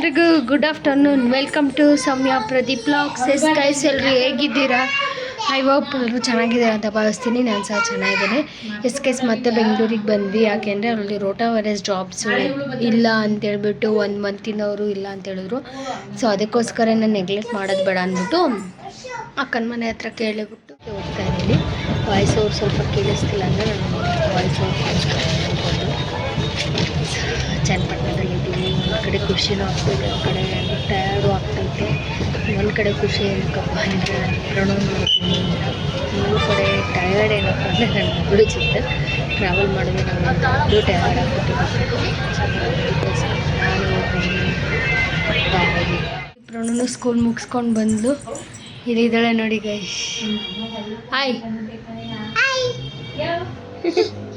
ಎಲ್ರಿಗೂ good afternoon welcome to Soumya Pradeep blogs yes guys ಎಲ್ಲರೂ ಹೇಗಿದ್ದೀರಾ? ಐ ಹೋಪ್ ಎಲ್ಲರೂ ಚೆನ್ನಾಗಿದ್ದಾರೆ ಅಂತ ಭಾವಿಸ್ತೀನಿ. ನಾನು ಸಹ ಚೆನ್ನಾಗಿದ್ದೇನೆ. ಎಸ್ ಕೆಸ್ ಮತ್ತೆ ಬೆಂಗಳೂರಿಗೆ ಬಂದ್ವಿ. ಯಾಕೆಂದರೆ ಅಲ್ಲಿ ರೋಟಾ ವೈರಸ್ ಜಾಬ್ಸು ಇಲ್ಲ ಅಂತೇಳ್ಬಿಟ್ಟು ಒಂದು ಮಂತಿನವರು ಇಲ್ಲ ಅಂತ ಹೇಳಿದ್ರು. ಸೊ ಅದಕ್ಕೋಸ್ಕರ ನಾನು ನೆಗ್ಲೆಕ್ಟ್ ಮಾಡೋದು ಬೇಡ ಅಂದ್ಬಿಟ್ಟು ಅಕ್ಕನ ಮನೆ ಹತ್ರ ಕೇಳಿಬಿಟ್ಟು ಹೋಗ್ತಾ ಇದ್ದೀನಿ. ವಾಯ್ಸ್ ಅವ್ರು ಸ್ವಲ್ಪ ಕೇಳಿಸ್ತಿಲ್ಲ ಅಂದರೆ ನಾನು ವಾಯ್ಸ್ ಅವ್ರು ಒಂದು ಕಡೆ ಖುಷಿನೂ ಆಗ್ತೈತೆ ಒಂದು ಕಡೆ ಟಯರ್ಡು ಆಗ್ತೈತೆ. ಒಂದು ಕಡೆ ಖುಷಿ ಏನಕ್ಕಪ್ಪ ಅಂದರೆ ಪ್ರಣವ್ ನೋಡ್ತೀನಿ. ಇನ್ನೊಂದು ಕಡೆ ಟಯರ್ಡ್ ಏನಪ್ಪ ಅಂದರೆ ನನ್ನ ಮಗಳು ಜೊತೆ ಟ್ರಾವೆಲ್ ಮಾಡಿದ್ರೆ ನಾನು ದೊಡ್ಡ ಟಯರ್ಡ್ ಆಗ್ಬಿಟ್ಟಿದ್ದೀನಿ ನಾನು ಪ್ರಣನು ಸ್ಕೂಲ್ ಮುಗಿಸ್ಕೊಂಡು ಬಂದು ಇಲ್ಲಿದ್ದಾಳೆ ನೋಡಿ ಗೈ ಹಾಯ್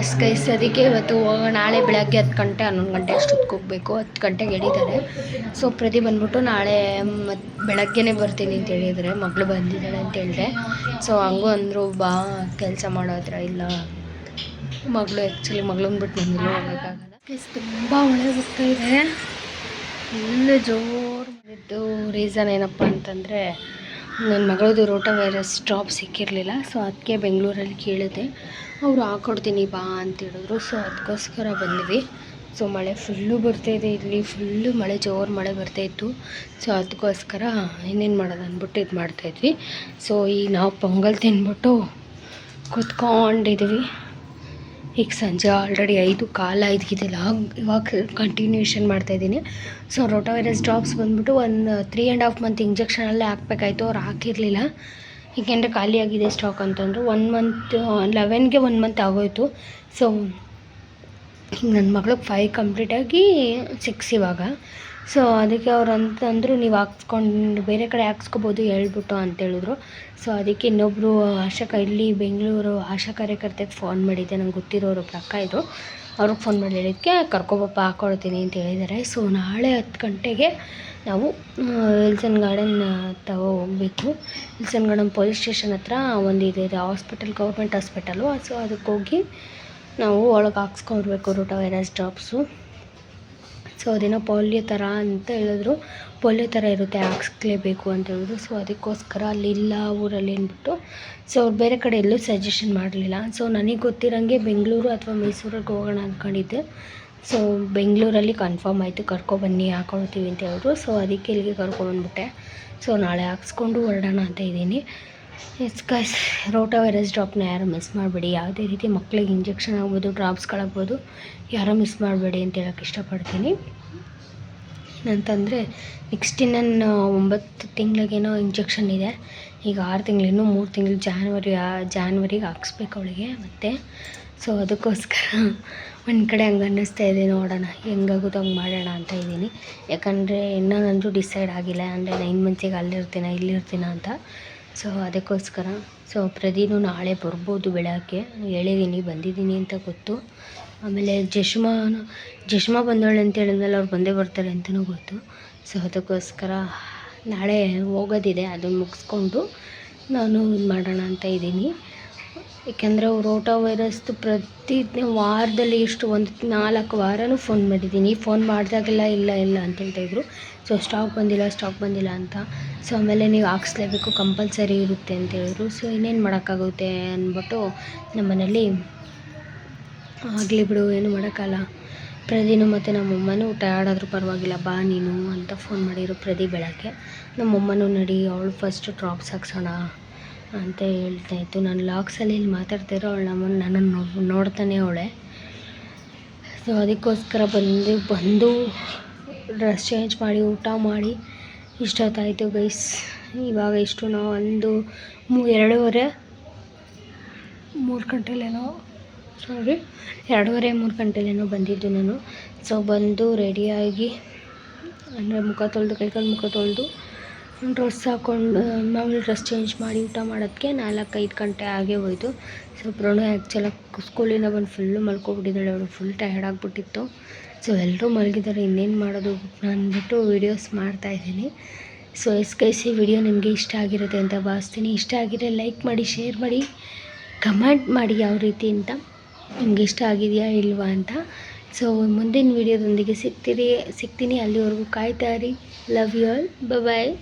ಎಸ್ ಗೈಸ್ ಅದಕ್ಕೆ ಇವತ್ತು ನಾಳೆ ಬೆಳಗ್ಗೆ ಹತ್ತು ಗಂಟೆ, ಹನ್ನೊಂದು ಗಂಟೆ ಅಷ್ಟೊತ್ತಿಗೆ ಹೋಗಬೇಕು. ಹತ್ತು ಗಂಟೆಗೆ ಹೇಳಿದ್ದಾರೆ ಸೊ ಪ್ರತಿ ಬಂದ್ಬಿಟ್ಟು ನಾಳೆ ಮತ್ತು ಬೆಳಗ್ಗೆನೇ ಬರ್ತೀನಿ ಅಂತ ಹೇಳಿದರೆ, ಮಗಳು ಬಂದಿದ್ದಾಳೆ ಅಂತ ಹೇಳಿದೆ. ಸೊ ಹಂಗೂ ಅಂದರು, ಬಾ, ಕೆಲಸ ಮಾಡೋ ಇಲ್ಲ. ಮಗಳು ಆ್ಯಕ್ಚುಲಿ ಮಗಳನ್ನ ಬಿಟ್ಟು ಬಂದಿಲ್ಲ, ಹೋಗೋಕ್ಕಾಗಲ್ಲ. ಗೈಸ್ ತುಂಬ ಒಳ್ಳೆ ಬರ್ತಾ ಇದೆ. ಫುಲ್ಲು ಜೋರು ಮಾಡಿದ್ದು ರೀಸನ್ ಏನಪ್ಪ ಅಂತಂದರೆ ನನ್ನ ಮಗಳದು ರೋಟಾ ವೈರಸ್ ಡ್ರಾಪ್ ಸಿಕ್ಕಿರಲಿಲ್ಲ ಸೊ ಅದಕ್ಕೆ ಬೆಂಗಳೂರಲ್ಲಿ ಕೇಳಿದೆ. ಅವರು ಹಾಕ್ಕೊಡ್ತೀನಿ ಬಾ ಅಂತ ಹೇಳಿದ್ರು. ಸೊ ಅದಕ್ಕೋಸ್ಕರ ಬಂದ್ವಿ. ಸೊ ಮಳೆ ಫುಲ್ಲು ಬರ್ತಾಯಿದೆ ಇಲ್ಲಿ. ಫುಲ್ಲು ಮಳೆ, ಜೋರು ಮಳೆ ಬರ್ತಾಯಿತ್ತು ಸೊ ಅದಕ್ಕೋಸ್ಕರ ಇನ್ನೇನು ಮಾಡೋದು ಅಂದ್ಬಿಟ್ಟು ಇದು ಮಾಡ್ತಾಯಿದ್ವಿ ಸೊ ಈಗ ನಾವು ಪೊಂಗಲ್ ತಿಂದ್ಬಿಟ್ಟು ಕೂತ್ಕೊಂಡಿದ್ವಿ. ಈಗ ಸಂಜೆ ಆಲ್ರೆಡಿ ಐದು, ಕಾಲ ಐದಿದೆಲ್ಲ ಇವಾಗ ಕಂಟಿನ್ಯೂಷನ್ ಮಾಡ್ತಾಯಿದ್ದೀನಿ ಸೊ ರೋಟೋವೈರಸ್ ಡ್ರಾಪ್ಸ್ ಬಂದ್ಬಿಟ್ಟು ಒಂದು ತ್ರೀ ಆ್ಯಂಡ್ ಹಾಫ್ ಮಂತ್ ಇಂಜೆಕ್ಷನಲ್ಲೇ ಹಾಕ್ಬೇಕಾಯ್ತು. ಅವ್ರು ಹಾಕಿರಲಿಲ್ಲ. ಏಕೆಂದರೆ ಖಾಲಿಯಾಗಿದೆ ಸ್ಟಾಕ್ ಅಂತಂದರು ಒನ್ ಮಂತ್ ಲೆವೆನ್ಗೆ ಒನ್ ಮಂತ್ ಆಗೋಯಿತು. ಸೊ ನನ್ನ ಮಗಳಿಗೆ ಫೈವ್ ಕಂಪ್ಲೀಟಾಗಿ ಸಿಕ್ಸ್ ಇವಾಗ. ಸೊ ಅದಕ್ಕೆ ಅವ್ರು ಅಂತಂದರು ನೀವು ಹಾಕ್ಸ್ಕೊಂಡು ಬೇರೆ ಕಡೆ ಹಾಕ್ಸ್ಕೊಬೋದು ಹೇಳ್ಬಿಟ್ಟು ಅಂತ ಹೇಳಿದ್ರು. ಸೊ ಅದಕ್ಕೆ ಇನ್ನೊಬ್ಬರು ಆಶಾ ಇಲ್ಲಿ ಬೆಂಗಳೂರು ಆಶಾ ಕಾರ್ಯಕರ್ತೆಗೆ ಫೋನ್ ಮಾಡಿದ್ದೆ. ನಂಗೆ ಗೊತ್ತಿರೋರು ಅಕ್ಕ ಇದ್ದರು ಅವ್ರಿಗೆ ಫೋನ್ ಮಾಡಿ ಹೇಳಿದ್ದಕ್ಕೆ ಕರ್ಕೊಬಪ್ಪ ಹಾಕ್ಕೊಡ್ತೀನಿ ಅಂತ ಹೇಳಿದ್ದಾರೆ ಸೊ ನಾಳೆ ಹತ್ತು ಗಂಟೆಗೆ ನಾವು ವಿಲ್ಸನ್ ಗಾರ್ಡನ್ ತಗೋ ಹೋಗಬೇಕು. ವಿಲ್ಸನ್ ಗಾರ್ಡನ್ ಪೊಲೀಸ್ ಸ್ಟೇಷನ್ ಹತ್ರ ಒಂದು ಇದೆ ಹಾಸ್ಪಿಟಲ್, ಗೌರ್ಮೆಂಟ್ ಹಾಸ್ಪಿಟಲು ಸೊ ಅದಕ್ಕೆ ಹೋಗಿ ನಾವು ಒಳಗೆ ಹಾಕ್ಸ್ಕೊಂಡ್ಬೇಕು ರೋಟಾ ವೈರಸ್ ಡ್ರಾಪ್ಸು ಸೊ ಅದೇನೋ ಪೋಲಿಯೋ ಥರ ಅಂತ ಹೇಳಿದ್ರು. ಪೋಲಿಯೋ ಥರ ಇರುತ್ತೆ ಹಾಕ್ಸ್ಲೇಬೇಕು ಅಂತ ಹೇಳಿದ್ರು. ಸೊ ಅದಕ್ಕೋಸ್ಕರ ಅಲ್ಲಿಲ್ಲ ಊರಲ್ಲಿ ಅಂದ್ಬಿಟ್ಟು. ಸೊ ಅವ್ರು ಬೇರೆ ಕಡೆ ಎಲ್ಲೂ ಸಜೆಷನ್ ಮಾಡಲಿಲ್ಲ. ಸೊ ನನಗೆ ಗೊತ್ತಿರೋಂಗೆ ಬೆಂಗಳೂರು ಅಥವಾ ಮೈಸೂರಿಗೆ ಹೋಗೋಣ ಅಂದ್ಕೊಂಡಿದ್ದೆ ಸೊ ಬೆಂಗಳೂರಲ್ಲಿ ಕನ್ಫರ್ಮ್ ಆಯಿತು ಕರ್ಕೊಬನ್ನಿ ಹಾಕೊಳ್ತೀವಿ ಅಂತ ಹೇಳಿದ್ರು. ಸೊ ಅದಕ್ಕೆ ಇಲ್ಲಿಗೆ ಕರ್ಕೊಬಂದ್ಬಿಟ್ಟೆ ಸೊ ನಾಳೆ ಹಾಕ್ಸ್ಕೊಂಡು ಹೊರಡೋಣ ಅಂತ ಇದ್ದೀನಿ. ಎಸ್ ಗೈಸ್ ರೋಟಾ ವೈರಸ್ ಡ್ರಾಪ್ನ ಯಾರು ಮಿಸ್ ಮಾಡಬೇಡಿ. ಯಾವುದೇ ರೀತಿ ಮಕ್ಕಳಿಗೆ ಇಂಜೆಕ್ಷನ್ ಆಗ್ಬೋದು ಡ್ರಾಪ್ಸ್ಗಳಾಗ್ಬೋದು ಯಾರೂ ಮಿಸ್ ಮಾಡಬೇಡಿ ಅಂತ ಹೇಳೋಕ್ಕೆ ಇಷ್ಟಪಡ್ತೀನಿ. ಏನಂತಂದರೆ ನೆಕ್ಸ್ಟ್ ಇನ್ನೊಂದು ಒಂಬತ್ತು ತಿಂಗಳಿಗೇನೋ ಇಂಜೆಕ್ಷನ್ ಇದೆ. ಈಗ ಆರು ತಿಂಗಳು, ಇನ್ನೂ ಮೂರು ತಿಂಗಳು ಜಾನ್ವರಿ ಜಾನ್ವರಿಗೆ ಹಾಕ್ಸ್ಬೇಕು ಅವಳಿಗೆ, ಮತ್ತು. ಸೊ ಅದಕ್ಕೋಸ್ಕರ ಒಂದು ಕಡೆ ಹಂಗೆ ಅನ್ನಿಸ್ತಾ ಇದೆ, ನೋಡೋಣ, ಹೆಂಗಾಗುತ್ತೋ ಹಂಗೆ ಮಾಡೋಣ ಅಂತ ಇದ್ದೀನಿ. ಯಾಕಂದರೆ ಇನ್ನೂ ನಂದು ಡಿಸೈಡ್ ಆಗಿಲ್ಲ, ಅಂದರೆ ನೈನ್ ಮಂತ್ಸಿಗೆ ಅಲ್ಲಿರ್ತೀನ, ಇಲ್ಲಿರ್ತೀನ ಅಂತ. ಸೊ ಅದಕ್ಕೋಸ್ಕರ, ಸೊ ಪ್ರದೀನು ನಾಳೆ ಬರ್ಬೋದು ಬೆಳಗ್ಗೆ. ಹೇಳಿದ್ದೀನಿ ಬಂದಿದ್ದೀನಿ ಅಂತ ಗೊತ್ತು. ಆಮೇಲೆ ಜಶ್ಮಾನು ಜಶ್ಮಾ ಬಂದವಳೆ ಅಂತ ಹೇಳಿದ್ಮೇಲೆ ಅವ್ರು ಬಂದೇ ಬರ್ತಾರೆ ಅಂತಲೂ ಗೊತ್ತು. ಸೊ ಅದಕ್ಕೋಸ್ಕರ ನಾಳೆ ಹೋಗೋದಿದೆ, ಅದನ್ನು ಮುಗಿಸ್ಕೊಂಡು ನಾನು ಇದು ಮಾಡೋಣ ಅಂತ ಇದ್ದೀನಿ. ಏಕೆಂದರೆ ರೋಟಾ ವೈರಸ್ದು ಪ್ರತಿ ವಾರದಲ್ಲಿ ಎಷ್ಟು ಒಂದು ನಾಲ್ಕು ವಾರನೂ ಫೋನ್ ಮಾಡಿದ್ದೀನಿ. ಫೋನ್ ಮಾಡಿದಾಗೆಲ್ಲ ಇಲ್ಲ ಇಲ್ಲ ಅಂತ ಹೇಳ್ತಾಯಿದ್ರು ಸೊ, ಸ್ಟಾಕ್ ಬಂದಿಲ್ಲ ಸ್ಟಾಕ್ ಬಂದಿಲ್ಲ ಅಂತ. ಸೊ, ಆಮೇಲೆ ನೀವು ಹಾಕ್ಸ್ಲೇಬೇಕು, ಕಂಪಲ್ಸರಿ ಇರುತ್ತೆ ಅಂತ ಹೇಳಿದ್ರು. ಸೊ, ಇನ್ನೇನು ಮಾಡೋಕ್ಕಾಗುತ್ತೆ ಅಂದ್ಬಿಟ್ಟು ನಮ್ಮನೇಲಿ ಆಗಲಿ ಬಿಡು, ಏನು ಮಾಡೋಕ್ಕಲ್ಲ ಪ್ರದೀನು ಮತ್ತು ನಮ್ಮಮ್ಮನೂ ಟಯರ್ಡ್ ಆದರೂ ಪರವಾಗಿಲ್ಲ, ಬಾ ನೀನು ಅಂತ ಫೋನ್ ಮಾಡಿದ್ರು ಪ್ರದಿ ಬೆಳಗ್ಗೆ. ನಮ್ಮಮ್ಮನೂ ನಡಿ, ಅವಳು ಫಸ್ಟ್ ಡ್ರಾಪ್ಸ್ ಹಾಕ್ಸೋಣ. ಅಂತ ಹೇಳ್ತಾಯಿತ್ತು ನಾನು ಲಾಕ್ಸಲ್ಲಿ ಇಲ್ಲಿ ಮಾತಾಡ್ತಿರೋ ಅವಳು ನಮ್ಮನ್ನು ನನ್ನನ್ನು ನೋಡ್ತಾನೆ ಅವಳೆ. ಸೊ ಅದಕ್ಕೋಸ್ಕರ ಬಂದು ಬಂದು ಡ್ರೆಸ್ ಚೇಂಜ್ ಮಾಡಿ, ಊಟ ಮಾಡಿ. ಇಷ್ಟೊತ್ತಾಯಿತು ಗೈಸ್ ಇವಾಗ ಇಷ್ಟು ನಾವು ಒಂದು ಮೂ ಎರಡೂವರೆ, ಮೂರು ಗಂಟೆಲೇನೋ ಸಾರಿ ಎರಡೂವರೆ, ಮೂರು ಗಂಟೆಲೇನೋ ಬಂದಿದ್ದು ನಾನು. ಸೊ ಬಂದು ರೆಡಿಯಾಗಿ ಅಂದರೆ ಮುಖ ತೊಳೆದು ಕೈಕಾಲು ಮುಖ ತೊಳೆದು ಡ್ರೆಸ್ ಹಾಕ್ಕೊಂಡು ಮಾಮೂಲಿ ಡ್ರೆಸ್ ಚೇಂಜ್ ಮಾಡಿ ಊಟ ಮಾಡೋದಕ್ಕೆ ನಾಲ್ಕೈದು ಗಂಟೆ ಆಗೇ ಹೋಯ್ತು. ಸೊ ಪ್ರಣು ಆ್ಯಕ್ಚುಲಾಗಿ ಸ್ಕೂಲಿಂದ ಬಂದು ಫುಲ್ಲು ಮಲ್ಕೊಬಿಟ್ಟಿದ್ದಾಳೆ. ಅವಳು ಫುಲ್ ಟಯರ್ಡ್ ಆಗಿಬಿಟ್ಟಿತ್ತು. ಸೊ ಎಲ್ಲರೂ ಮಲಗಿದ್ದಾರೆ. ಇನ್ನೇನು ಮಾಡೋದು ಅಂದ್ಬಿಟ್ಟು ವೀಡಿಯೋಸ್ ಮಾಡ್ತಾಯಿದ್ದೀನಿ ಸೊ ಎಸ್ ಕೈಸಿ ವಿಡಿಯೋ ನಿಮಗೆ ಇಷ್ಟ ಆಗಿರುತ್ತೆ ಅಂತ ಭಾವಿಸ್ತೀನಿ. ಇಷ್ಟ ಆಗಿದ್ರೆ ಲೈಕ್ ಮಾಡಿ ಶೇರ್ ಮಾಡಿ ಕಮೆಂಟ್ ಮಾಡಿ ಯಾವ ರೀತಿ ಅಂತ. ನಿಮ್ಗೆ ಇಷ್ಟ ಆಗಿದೆಯಾ ಇಲ್ವಾ ಅಂತ. ಸೊ ಮುಂದಿನ ವಿಡಿಯೋದೊಂದಿಗೆ ಸಿಗ್ತೀರಿ, ಸಿಗ್ತೀನಿ. ಅಲ್ಲಿವರೆಗೂ ಕಾಯ್ತಾ ಇರಿ. Love you all bye